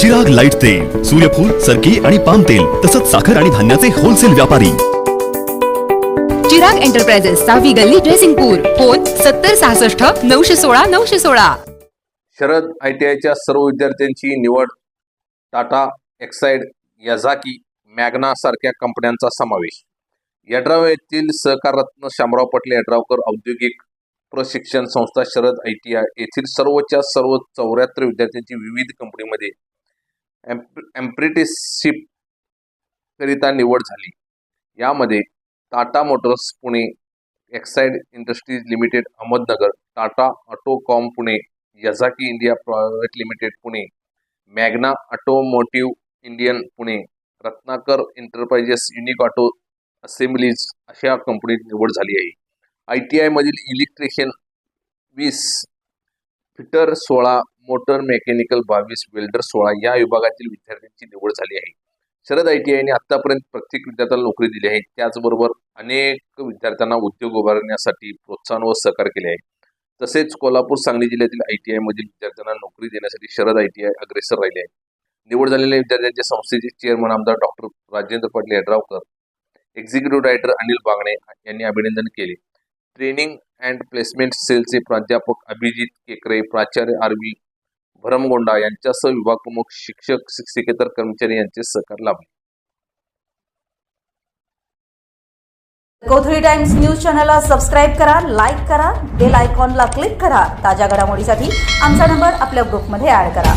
जग लाइट तेल सूर्यफूल सरकी आणि पाम तेल तसंच साखर आणि धान्याचे होलसेल व्यापारी. चिराग एंटरप्राइजेस सहावी गल्ली ड्रेसिंगपूर फोन सत्तर सहासष्ट नऊशे सोळा नऊशे सोळा. शरद आय टी आयच्या सर्व विद्यार्थ्यांची निवड टाटा एक्साइड याझाकी मॅग्ना सारख्या कंपन्यांचा समावेश. यड्राव येथील सहकाररत्न शामराव पटले यड्रावकर औद्योगिक प्रशिक्षण संस्था शरद आय टी आय येथील सर्वच्या सर्व चौऱ्याहत्तर विद्यार्थ्यांची विविध कंपनीमध्ये एम्प्रिटिसशिप करिता निवड झाली. यामध्ये Tata Motors Pune Exide Industries Limited Ahmednagar Tata Autocomp Pune Yazaki India Private Limited Pune Magna Automotive Indian Pune Ratnakar Enterprises Unique Auto Assemblies अशा कंपनीत निवड झाली आहे. आय टी आयमधील इलेक्ट्रिशियन वीस फिटर सोळा मोटर मेकॅनिकल बावीस वेल्डर सोळा या विभागातील विद्यार्थ्यांची निवड झाली आहे. शरद आय टी आयने आतापर्यंत प्रत्येक विद्यार्थ्याला नोकरी दिली आहे. त्याचबरोबर अनेक विद्यार्थ्यांना उद्योग उभारण्यासाठी प्रोत्साहन व सहकार केले आहे. तसेच कोल्हापूर सांगली जिल्ह्यातील आय टी आयमधील विद्यार्थ्यांना नोकरी देण्यासाठी शरद आय टी आय अग्रेसर राहिले आहे निवड झालेल्या विद्यार्थ्यांच्या संस्थेचे चेअरमन आमदार doctor Rajendra Patil Yadravkar executive director Anil Bagane यांनी अभिनंदन केले. ट्रेनिंग अँड प्लेसमेंट सेलचे प्राध्यापक अभिजित केकरे प्राचार्य आरवी भरमगोंडा यांच्यासह विभाग प्रमुख शिक्षक शिक्षकेतर कर्मचारी यांचे सहकार लाभले. कोथळी टाइम्स न्यूज चॅनलला सबस्क्राईब करा लाईक करा बेल आयकॉनला क्लिक करा. ताज्या घडामोडीसाठी आमचा नंबर आपल्या ग्रुपमध्ये ऍड करा.